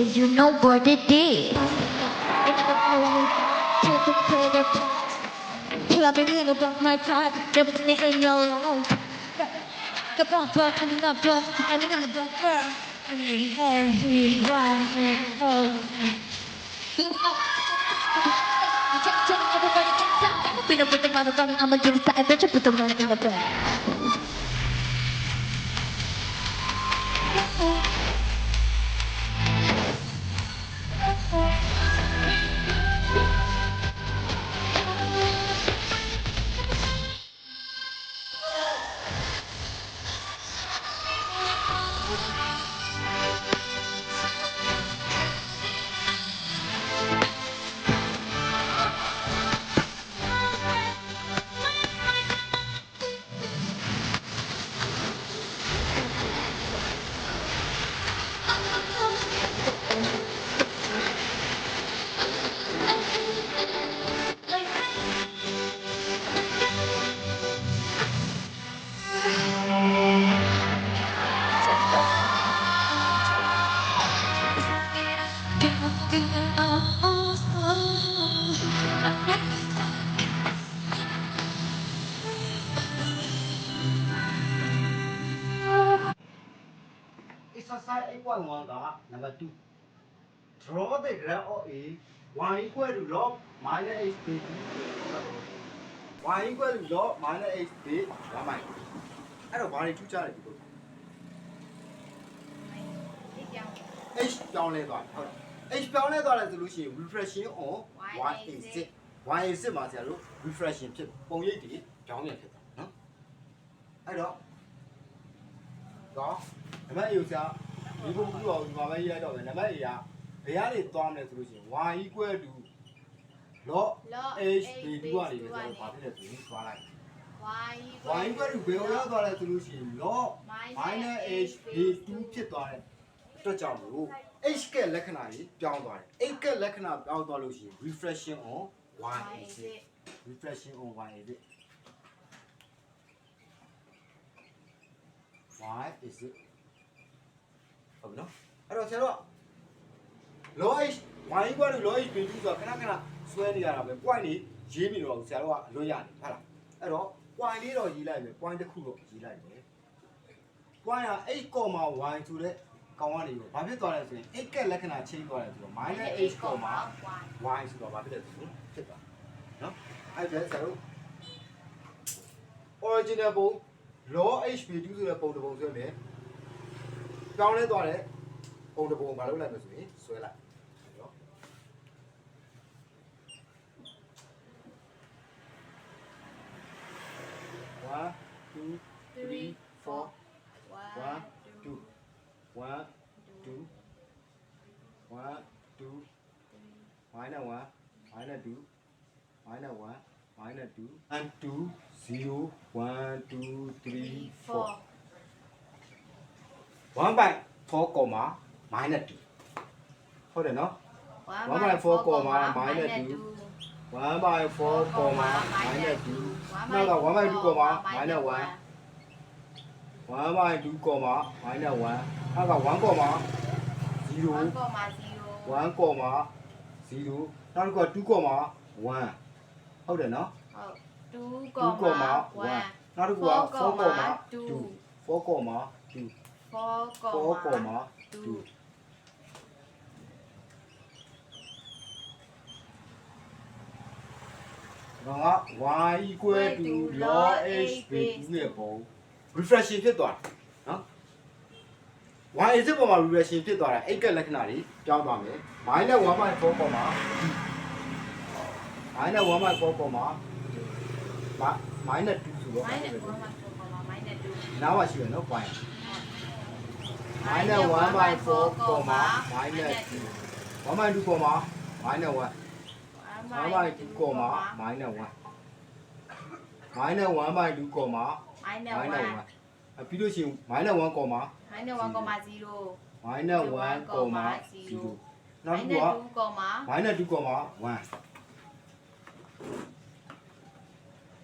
you know what it is. Everybody gets up, we don't put the motherfucker, I'm a dude, I'm a bitch, I put the motherfucker. Exercise 8.1က number 2 draw the graph of a y equal to log minus h base y equal to log minus h base 1 minus အဲ့တော့ဘာတွေထူးခြားလဲဒီလို h ပြောင်းလဲသွားတယ်ဟုတ်လား h ပြောင်းလဲသွားတယ်ဆိုလို့ရှိရင် reflection on y axis y axis မှာဆရာတို့ reflection ဖြစ်ပုံရိပ်တွေပြောင်းပြန်ဖြစ်သွားနော်အဲ့တော့ တော့နံပါတ် A ကိုဆရာဒီပုံပြုအောင်ဒီမှာပဲရေးလိုက်တော့မယ်နံပါတ် A ကဘယ်ကနေသွားမလဲဆိုလို့ရှိရင် y equal to log h b2 ကနေပဲဆရာတို့ဘာဖြစ်လဲဆိုရင်သွားလိုက် y equal to ဘယ်ကိုရောက်သွားလဲဆိုလို့ရှိရင် log minus h b2 ဖြစ်သွားတဲ့အတွက်ကြောင့်မလို့ h ကလက္ခဏာကြီးပြောင်းသွားတယ် h ကလက္ခဏာပြောင်းသွားလို့ရှိရင် reflection on y axis reflection on y axis y is it ဟုတ်ပြီနော်အဲ့တော့ဆရာတို့က low h y equal to low h b2 ဆိုတာခဏခဏဆွဲနေရတာပဲ point နေရေးပြီးတော့ဆရာတို့ကအလွတ်ရတယ်ဟုတ်လားအဲ့တော့ point လေးတော့ရေးလိုက်မယ် point တစ်ခုတော့ရေးလိုက်မယ် point က h, y ဆိုတဲ့ကောင်ကနေရောဘာဖြစ်သွားလဲဆိုရင် h ကလက္ခဏာချိန်သွားတယ်ဆိုတော့ minus h, y ဆိုတော့ဘာဖြစ်လဲဆိုရင်ဖြစ်သွားနော်အဲ့ဒါဆရာတို့ original ပုံ low hb2 ဆိုတဲ့ပုံတစ်ပုံဆွဲမယ်ပြောင်းလဲသွားတဲ့ပုံတစ်ပုံဘာလုပ်လိုက်မလဲဆိုရင်ဆွဲလိုက်နော် one two three four one two one two one two minus one minus two minus one minus two and two zero one two three four one by four comma minus two ဟုတ်တယ်နော်1 by 4 comma minus 2 1 by 4 comma minus 2နောက်က1 by 2 comma minus 1 1 by 2 comma minus 1နောက်က1 comma 0 1 comma 0နောက်တစ်ခုက2 comma 1ဟုတ်တယ်နော် 2 comma 1နောက်တစ်ခုက4 comma 2 4 comma 2 4 comma 2တော့က y equal to log h base 2ရဲ့ပုံ reflection ဖြစ်သွားတယ်နော် y is ပုံမှာ reflection ဖြစ်သွားတာအိတ်ကလက္ခဏာတွေပြောင်းသွားမယ် minus 1.4ပုံမှာ minus 1.4ပုံမှာ minus 2ဆိုတော့နောက်မှရှိရနော် point minus 1.4ပုံမှာ minus 2 1.2ပုံမှာ minus 1 1.2 comma minus 1 minus 1.2 comma minus 1အပြီးလို့ရှိရင် minus 1 comma minus 1 comma 0နောက်တစ်ခုက minus 2 comma 1 minus 2 comma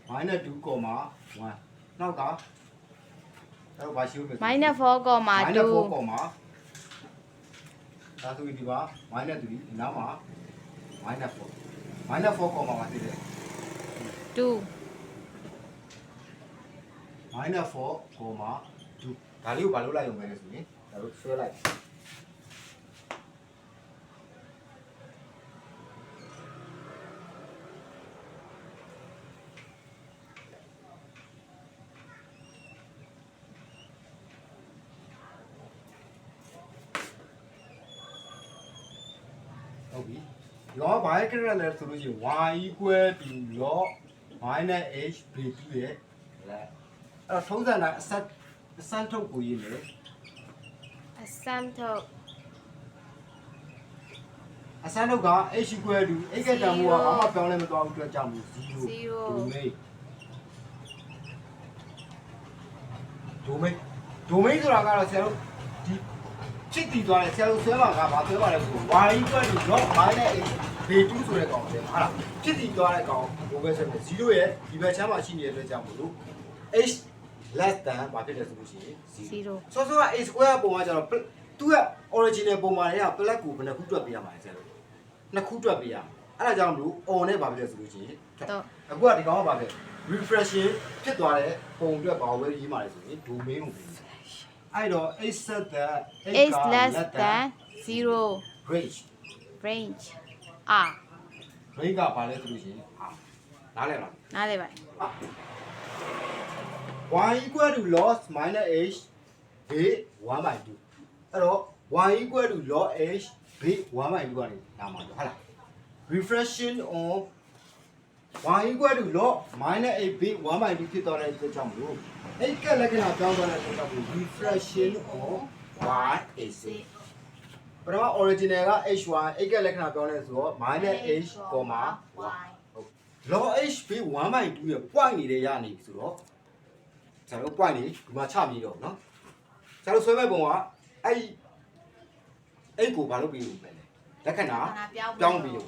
1နောက်ကအဲ့တော့ဘာရှိဦးမလဲ minus 4 comma minus 4 2 comma ဒါဆိုရင်ဒီမှာ minus 3ဒီနားမှာ minus 4 minus 4ကောမှာပါဖြစ်တယ်2 minus 4ကောမှာ2ဒါလေးကိုဘာလို့လိုက်ရုံပဲလဲဆိုရင်ဒါတို့ဆွဲလိုက် ဟုတ်ပြီဒီတော့ဘာရဲ့ character လဲဆိုလို့ရှိရင် y equal to log minus h b2 ရဲ့လဲအဲ့တော့ထုံးစံတိုင်းအဆက်အစမ်းထုတ်ကိုရေးလေအစမ်းထုတ်အစမ်းထုတ်က h equal to h ကတန်ဖိုးကဘာမှပြောင်းလဲမသွားဘူးအတွက်ကြောင့်မို့0 Zero domain domain domain ဆိုတာကတော့ဆရာတို့ဒီ ချစ်တည်သွားတယ်ဆရာတို့ဆွဲပါကဘာဆွဲပါလဲဆို y equal to log minus h b2 ဆိုတဲ့ကောင်ဆဲဟာလားချစ်တည်သွားတဲ့ကောင်ဘိုးပဲဆက်မယ်0ရဲ့ဒီဘက်ချမ်းမှာရှိနေတဲ့အတွက်ကြောင့်မို့လို့ h less than ဘာဖြစ်လဲဆိုလို့ရှိရင်0 0စောစောက a square ပုံကကျတော့သူက original ပုံမှာတွေက plus ကိုဘယ်နှခုတွက်ပေးရမှာလဲဆရာတို့နှစ်ခုတွက်ပေးရမှာအဲ့ဒါကြောင့်မလို့ on နဲ့ဘာဖြစ်လဲဆိုလို့ရှိရင်တော့အခုကဒီကောင်ကဘာဖြစ် refreshing ဖြစ်သွားတဲ့ပုံအတွက်ဘာလို့ရေးမှာလဲဆိုရင် domain ကိုပေး is less than 0 range range r range ကဘာလဲဆိုလို့ရှိရင်အာနားလည်လား နားလေပါ y equal to loss minus h base 1 by 2အဲ့တော့ y equal to log h base 1 by 2ကနေနာမှာတော့ဟုတ်လား refreshing on y equal to log minus h base 1 by 2ဖြစ်သွားတဲ့အတွက်ကြောင့်မလို့အဲ့ကလက္ခဏာပြောင်းသွားတဲ့အတွက်ကြောင့်မလို့ refreshing on y is it ပထမ original က h1 အဲ့ကလက္ခဏာပြောင်းလဲဆိုတော့ minus h, 1 ဟုတ် log h base 1 by 2ရဲ့ point နေတယ်ရနေပြီဆိုတော့ဆရာတို့ point နေဒီမှာချပြီးတော့เนาะဆရာတို့ဆွဲမဲ့ပုံကအဲ့အဲ့ကိုဘာလုပ်ပြီးလို့ပဲလဲလက္ခဏာ ပြောင်း ပြောင်းပြီးတော့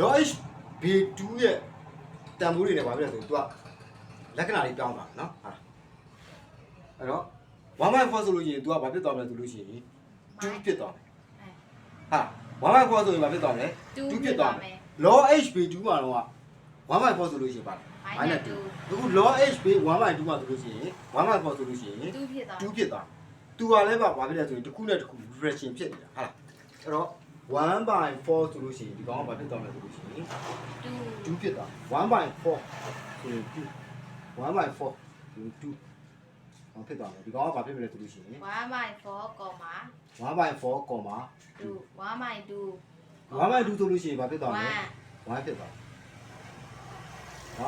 Deutsch B2 ရဲ့တန်ဖိုးတွေနဲ့ဘာဖြစ်လဲဆိုရင် तू ကလက္ခဏာလေးပြောင်းတာနော်ဟာအဲ့တော့1.4ဆိုလို့ရှိရင် तू ကဘာဖြစ်သွားမလဲဆိုလို့ရှိရင်2ဖြစ်သွားမယ်ဟာ1.4ဆိုရင်ဘာဖြစ်သွားမလဲ2ဖြစ်သွားမယ် log HB2 မှာတော့1.4ဆိုလို့ရှိရင်ပါ minus 2အခု log HB 1.2မှာဆိုလို့ရှိရင်1.4ဆိုလို့ရှိရင်2ဖြစ်သွား2ဖြစ်သွားသူကလည်းဘာဖြစ်လဲဆိုရင်တစ်ခုနဲ့တစ်ခု reflection ဖြစ်နေတာဟာလားအဲ့တော့ 1 by 4ဆိုလို့ရှိရင်ဒီကောင်ကဘာဖြစ်သွားမလဲဆိုလို့ရှိရင်2 2ဖြစ်သွား1 by 4ဆိုရင်2 1 by 4ဆိုရင်2ဟောဖြစ်သွားမယ်ဒီကောင်ကဘာဖြစ်မလဲဆိုလို့ရှိရင်1 by 4 comma 1 by 4 comma 2 1 by 2 1 by 2ဆိုလို့ရှိရင်ဘာဖြစ်သွားမလဲ1 1ဖြစ်သွား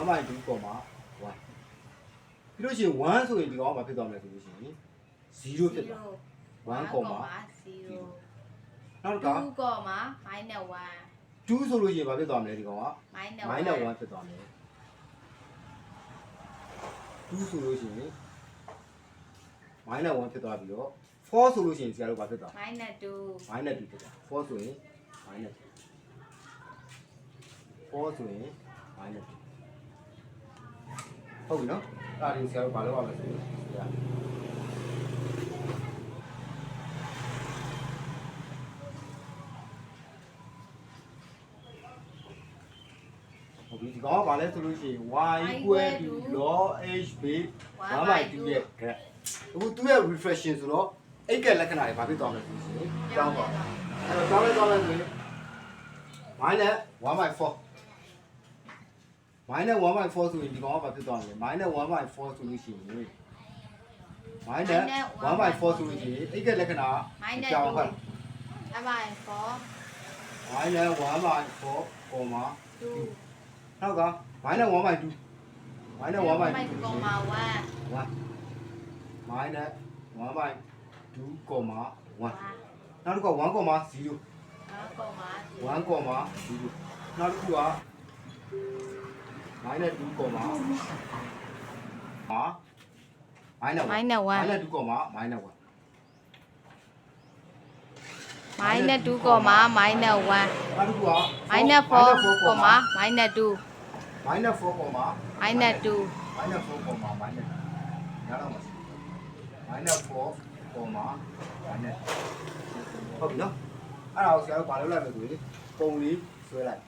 1 by 2 comma 1ပြီးလို့ရှိရင်1ဆိုရင်ဒီကောင်ကဘာဖြစ်သွားမလဲဆိုလို့ရှိရင်0ဖြစ်သွား1 comma 0 နောက်တစ်ခါ2 comma minus 2ဆိုလို့ရှိရင်ဘာဖြစ်သွားမလဲဒီကောင်က1 minus minus 1 1ဖြစ်သွားမယ်2ဆိုလို့ရှိရင် minus 1ဖြစ်သွားပြီးတော့4ဆိုလို့ရှိရင်ဆရာတို့ဘာဖြစ်သွား minus 2 minus 2ဖြစ်သွား4ဆိုရင် minus 4ဆိုရင် minus 2ဟုတ်ပြီနော်အဲ့ဒါဒီဆရာတို့ဘာလုပ်ရမလဲဆိုရင်ဆရာဟုတ်ပြီဒီ ကောင်ကဘာလဲဆိုလို့ရှိရင် y equal to log h base 1 by 2ရဲ့ graph အခုသူ့ရဲ့ reflection ဆိုတော့အိတ်ကလက္ခဏာတွေဘာဖြစ်သွားမလဲဆိုရင်ကြောင်းသွားအဲ့တော့ကြောင်းလဲကြောင်းလဲဆိုရင် minus 1 by 4 minus 1 by 4ဆိုရင်ဒီကောင်ကဘာဖြစ်သွားမလဲ minus 1 by 4ဆိုလို့ရှိရင် minus 1 by 4ဆိုလို့ရှိရင်အိတ်ကလက္ခဏာ minus ကြောင်းဟုတ်2 1 by 4 minus 1 by 4 comma 2 နောက်က minus 1 by 2 minus 1 by 2 2 comma 1 1 minus 1 by 2 comma 1 1နောက်တစ်ခုက1 comma 0 1 comma 1 comma 0နောက်တစ်ခုက minus 2 comma ဟာ minus 1 minus 1 minus 2 comma minus 1 minus 2 comma minus 1နောက်တစ်ခုက minus 4 comma minus 2 minus 4 comma minus 2 minus 4 comma minus 2ရတော့မှာ minus 4 comma minus ဟုတ်ပြီနော်အဲ့ဒါကိုဆရာတို့ဘာလုပ်လိုက်မလဲဆိုရင်ပုံလေးဆွဲလိုက်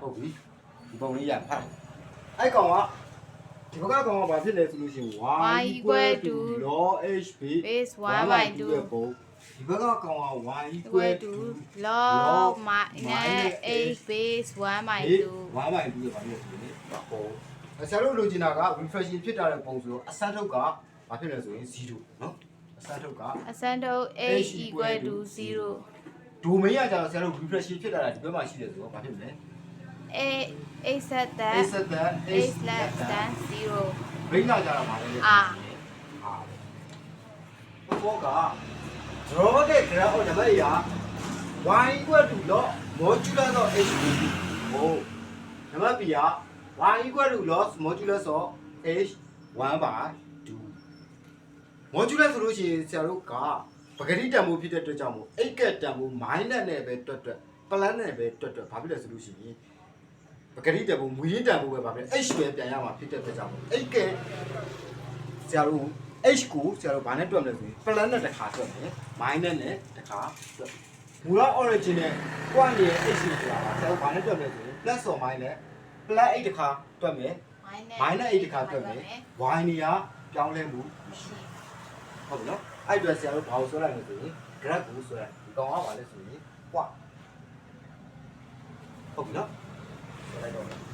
ဟုတ်ပြီဒီပုံလေးရဖတ်အဲ့ကောင်က ဒီဘက်ကကောင်ကဘာဖြစ်လဲဆိုလို့ရှိရင် y equal to log hb base 1 by 2ရဲ့ပုံဒီဘက်ကကောင်က y equal equal to to log minus 8 base 1 by 2 1 by 2ရဲ့ဘာဖြစ်လဲဆိုရင်ပုံဆရာတို့လိုချင်တာက reflection ဖြစ်တာတဲ့ပုံဆိုတော့အစမ်းထုတ်ကဘာဖြစ်လဲဆိုရင်0နော်အစမ်းထုတ်ကအစမ်းထုတ် h equal to 0 domain ကကျတော့ဆရာတို့ reflection ဖြစ်တာဒီဘက်မှာရှိတယ်ဆိုတော့ဘာဖြစ်မလဲ a a set a that set that h less than 0ဘိန်းကကျတော့ဘာလဲအာအာဘောက draw တဲ့ graph နံပါတ်ရ y equal to log modulus of h ဟိုနံပါတ် b က y equal to log modulus of h 1 by 2 modulus ဆိုလို့ရှိရင်ဆရာတို့ကပဂတိတန်ဖိုးဖြစ်တဲ့အတွက်ကြောင့်မို့8ကတန်ဖိုး minus နဲ့ပဲတွတ်တွတ် plus နဲ့ပဲတွတ်တွတ်ဘာဖြစ်လဲဆိုလို့ရှိရင် ပဂတိတန်ဖိုးမူရင်းတန်ဖိုးပဲဘာဖြစ်လဲ h ပဲပြန်ရမှာဖြစ်တဲ့အတွက်ကြောင့်မို့8ကဆရာတို့ h ကိုဆရာတို့ဘာနဲ့တွက်မလဲဆိုရင် plus နဲ့တစ်ခါတွက်မယ် minus နဲ့တစ်ခါတွက်မူလ origin နဲ့ point ရဲ့ h ဆိုတာကဆရာတို့ဘာနဲ့တွက်မလဲဆိုရင် plus or minus plus 8တစ်ခါတွက်မယ် minus 8တစ်ခါတွက်မယ် y နေရာပြောင်းလဲမှုမရှိဟုတ်ပြီနော်အဲ့အတွက်ဆရာတို့ဘာကိုဆွဲလိုက်လဲဆိုရင် graph ကိုဆွဲလိုက်ဒီကောင်ကဘာလဲဆိုရင် what ဟုတ်ပြီနော် ဆွဲလို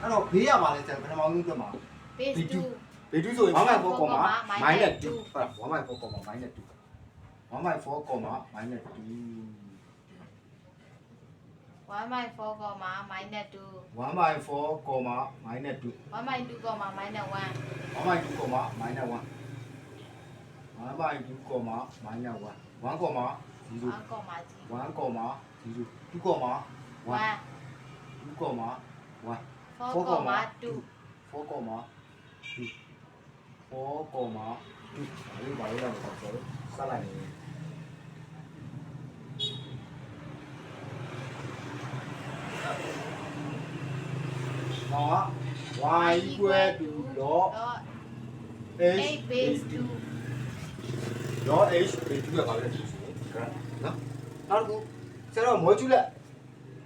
အဲ့တော့ဘေးရပါလဲဆရာပထမဆုံးတွက်မှာ base 2 ဘေး2ဆိုရင်1 by 4 comma minus 2ဟုတ်1 by 4 comma minus 2 1 by 4 comma minus 2 1 by 4 comma minus 2 1 by 4 comma minus 2 1 by 2 comma minus 1 1 by 2 comma minus 1 1 by 2 comma minus 1 1 comma 0 1 comma 1 comma 0 2 comma 1 1 2 comma 1 4 comma 2 4 comma 2 4 comma 2အဲ့ဒီဘာလို့လဲဆိုတော့ဆက်လိုက်နေတော့ y equal to log dot h 8 base 2 log h base 2ကဘာလဲဆိုရင်နော်နောက်တစ်ခုဆရာတို့ modular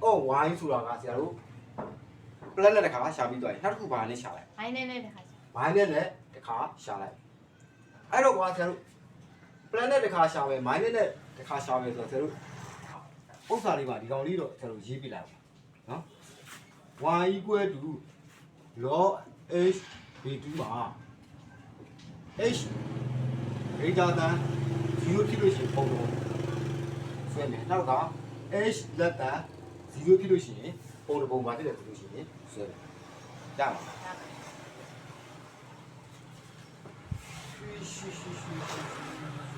အော် y ဆိုတာကဆရာတို့ plan နဲ့တခါရှာပြီးသွားရင်နောက်တစ်ခုဘာနဲ့ရှာလိုက် minus နဲ့တခါ y နဲ့လည်းတခါရှာလိုက်အဲ့တော့ကွာဆရာတို့ plan နဲ့တခါရှာမယ် minus နဲ့တခါရှာမယ်ဆိုတော့ဆရာတို့ဥစ္စာလေးပါဒီကောင်လေးတော့ဆရာတို့ရေးပြလိုက်ပါနော် y equal to log h b2 မှာ h greater than 0ဖြစ်လို့ရှိရင်ပုံတော့ဆွဲမယ်နောက်က h less than 0ဖြစ်လို့ရှိရင် ပုံတစ်ပုံပါဖြစ်တယ်ဆိုလို့ရှိရင်ဆွဲမယ်ရပါလားရှိရှိရှိရှိ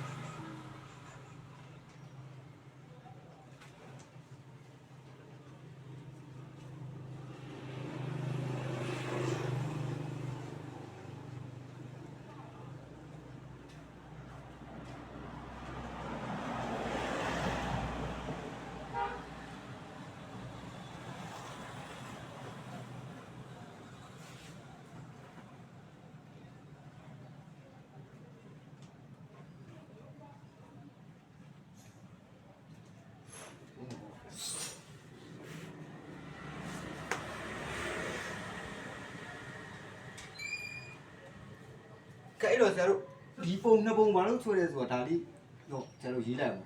အဲ့တော့ဆရာတို့ဒီပုံနှစ်ပုံဘာလို့ဆွဲလဲဆိုတာဒါလေးတော့ဆရာတို့ရေးလိုက်အောင်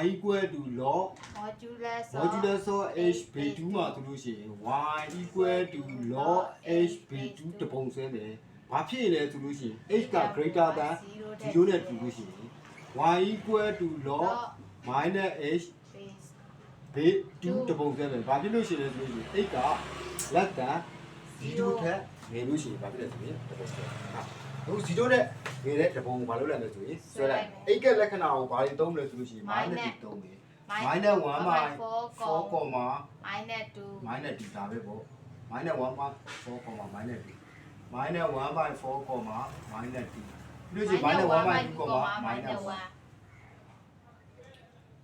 y equal to log modulus modulus of h b2 မှာဆိုလို့ရှိရင် y equal to log h b2 တပုံဆွဲမယ်ဘာဖြစ်လဲဆိုလို့ရှိရင် h က greater than 0နဲ့တူလို့ရှိရင် y equal to log minus h base ဘေး2တပုံဆွဲမယ်ဘာဖြစ်လို့ရှိလဲဆိုလို့ရှိရင် h က less than 0ထက်ငယ်လို့ရှိရင်ဘာဖြစ်လဲဆိုရင်တပုံဆွဲဟာ အခု0နဲ့ငယ်တဲ့တပုံဘာလို့လဲဆိုရင်ဆွဲလိုက် h ကလက္ခဏာကိုဘာတွေသုံးလဲဆိုလို့ရှိရင် minus 2သုံးတယ် minus 1 by 4 comma minus 2 minus 2ဒါပဲပေါ့ minus 1 by 4 comma minus 2 minus 1 by 4 comma minus 2ပြီးလို့ရှိရင် minus 1 by 2 comma minus 1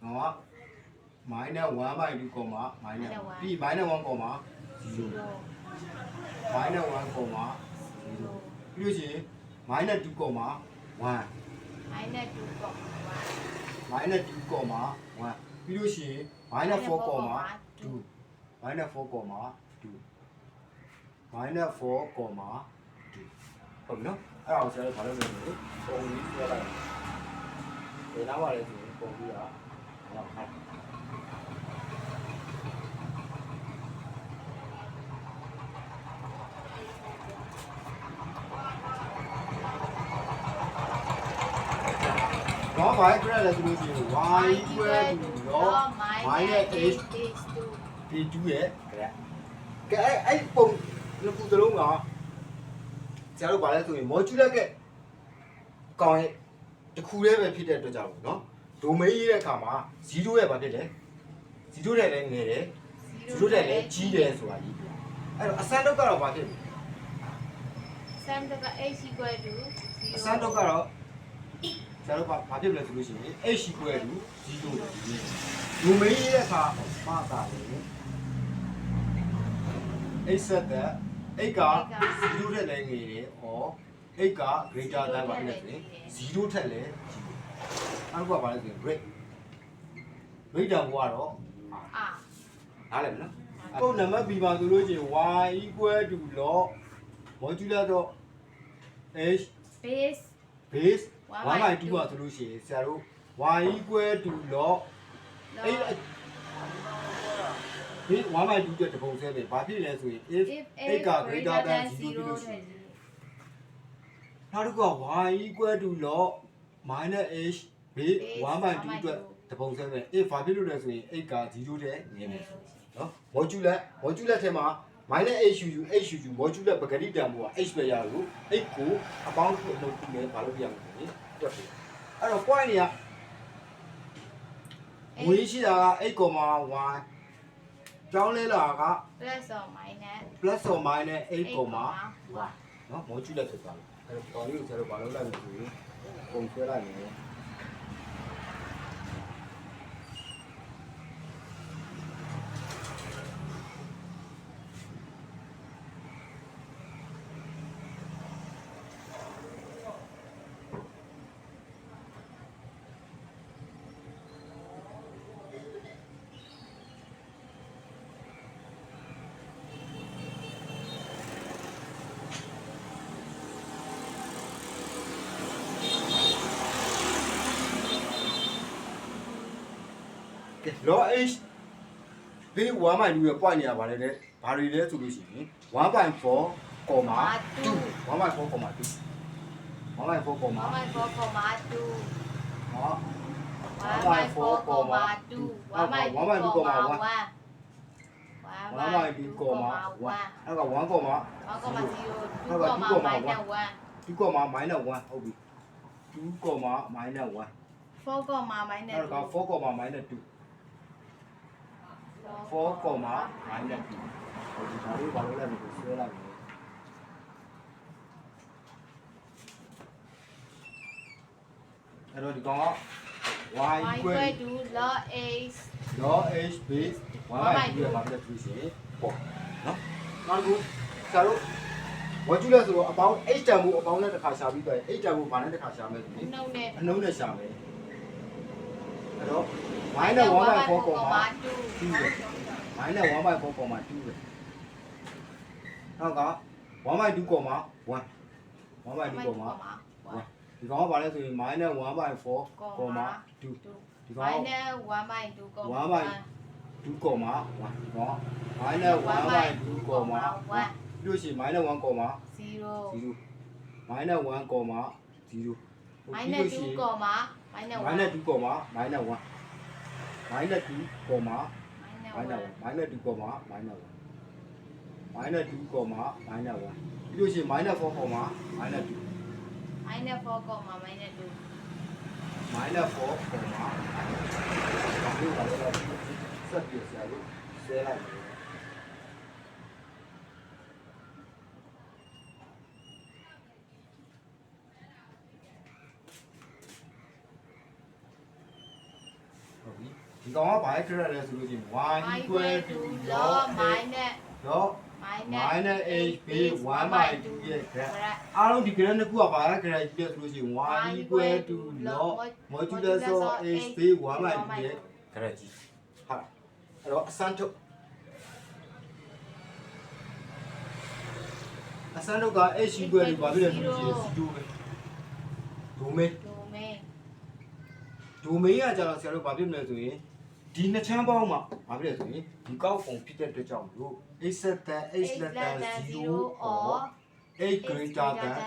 နော် minus 1 by 2 comma minus 1ပြီး minus 1 comma 0 minus 1 comma 0ပြီးလို့ရှိရင် minus 2 comma 1 minus 2 minus 2 comma 1ပြီးလို့ရှိရင် minus 4 comma 2 minus 4 comma 2 minus 4 comma 2ဟုတ်ပြီနော်အဲ့ဒါကိုဆရာတို့ဘာလုပ်လဲဆိုရင်ပုံကြီးပြလိုက်ဒီနောက်ပါလေဆိုရင်ပုံကြီးကဟုတ်ဟု y grad လဲသူတို့ဆိုရင် y equal to log y ရဲ့ h p2 ရဲ့ grad ကဲအဲ့အဲ့ပုံနှစ်ခုသလုံးကဆရာတို့ဗာလဲဆိုရင် modular ကကောင်ရဲ့တစ်ခုတည်းပဲဖြစ်တဲ့အတွက်ကြောင့်ပေါ့နော် domain ရေးတဲ့အခါမှာ0ရဲ့ဗာဖြစ်တယ်0တဲ့လည်းငယ်တယ်0တဲ့လည်းကြီးတယ်ဆိုတာကြီးအဲ့တော့အစမ်းတော့ကတော့ဗာဖြစ်တယ်စမ်းတော့က h equal to 0အစမ်းတော့ကတော့ ဆရာတို့ဗာဗာဖြစ်လဲဆိုလို့ရှိရင် h equal to 0လို့ဒီဒိုမိန်းရေးတဲ့အခါမှာသာလေ x set that x က0ထက်လည်းငယ်တယ် or x က greater than ပါဖြစ်တယ်ဆိုရင်0ထက်လည်းကြီးတယ်အဲ့ဒါကဘာလဲဆိုရင် rate rate တောင်ကတော့အာနားလည်မလားအခုနံပါတ် b ပါဆိုလို့ရှိရင် y equal to log modular dot h base base 1 1 by by 2 2ပါဆိုလို့ရှိရင်ဆရာတို့ y equal to log အဲ့ဒီ1 by 2တဲ့တပုံဆဲပဲဘာဖြစ်လဲဆိုရင် if if x က greater than 0ဖြစ်လို့ရှိရင်နောက်တစ်ခုက y equal to log minus h base 1 by 2အတွက်တပုံဆဲပဲ if ဘာဖြစ်လို့လဲဆိုရင် x က0တဲ့ငယ်မယ်နော် modular modular ထဲမှာ minus h u u h u u modular ပဂတိတန်ဖို့က h ပဲရလို့ x ကိုအပေါင်းတစ်ခုအလုပ်ပြုမယ်ဘာလို့ပြရမလဲတွက်ပြီအဲ့တော့ point တွေကငွေရှိတာက 8.1ကျောင်းလဲလာက plus or minus plus or minus 8.1 1နော် modular ဖြစ်သွားပြီအဲ့တော့တော်လေးကိုဆရာတို့ဘာလုပ်လိုက်လဲဆိုရင်ပုံဆွဲလိုက်မယ် ကဲ law h ဒီ1 by 2ရဲ့ point နေရာဘာလဲလဲဘာတွေလဲဆိုလို့ရှိရင်1 by 4 comma 2 1 by 4 comma 2 1 by 4 comma 1 by 4 comma 2နော်1 by 4 comma 2 1 by 2 comma 1 1 by 2 comma 1အဲ့က1 comma 1 comma 0 2 comma minus 1 2 comma minus 1ဟုတ်ပြီ2 comma minus 1 4 comma minus အဲ့2က4 comma minus 2 4 comma minus 2ဟုတ်ဒီဒါလေးဘာလို့လဲလို့ဆွဲလိုက်မယ်အဲ့တော့ဒီကောင်က y y equal equal to log h log h base 1 by 2ရဲ့ဘာဖြစ်လဲသူရှင်ပေါ့နော်နောက်တစ်ခုဆရာတို့ဝကျူလဲဆိုတော့အပေါင်း h တန်ဖို့အပေါင်းနဲ့တစ်ခါရှာပြီးတော့ h တန်ဖို့ဘာနဲ့တစ်ခါရှာမယ်ဆိုရင်နှုတ်နဲ့အနှုံးနဲ့ရှာမယ်အဲ့တော့ minus 1 by 4 comma 2ပဲ minus 1 by 4 comma 2ပဲနောက်က1 by 2 comma 1 1 by 2 comma ဒီကောင်ကဘာလဲဆိုရင် minus 1/4 comma 2 2ဒီကောင်က minus 1/2 comma 1 by 2 comma 1ဒီကောင်က minus 1/2 comma 1ပြီးလို့ရှိရင် minus 1 comma 0 0 minus 1 comma 0 minus 2 comma minus 1 minus 2 comma minus 1 minus 2 comma minus minus 1 1 minus 2 comma minus 1 minus 2 comma minus 1ပြီးလို့ရှိရင် minus 4 comma minus 2 minus 4 comma minus 2 minus 4 comma ဒီကောင်ကဆက်ပြဆရာလို့ဆဲလိုက်တယ်ဟုတ်ပြီဒီ ကောင်ကဘာခရက်လဲဆိုလို့ရှိရင် y equal to log minus log minus minus hb 1 by 2ရဲ့ graph အားလုံးဒီ graph နှစ်ခုကဘာလဲ graph ကြီးလဲဆိုလို့ရှိရင် y equal to log modulus of hb 1 by 2ရဲ့ graph ကြီးဟာအဲ့တော့အစမ်းထုတ်အစမ်းထုတ်က h equal to ဘာဖြစ်လဲဆိုလို့ရှိရင်0ပဲ domain domain domain ကကျတော့ဆရာတို့ဘာဖြစ်မလဲဆိုရင် ဒီနှစ်ချမ်းပေါင်းမှာဘာဖြစ်လဲဆိုရင်ဒီကောက်ပုံဖြစ်တဲ့အတွက်ကြောင့်မလို့ h set that h less than 0 or h greater than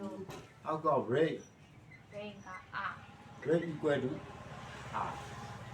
0အောက်က rate range က r rate equal to r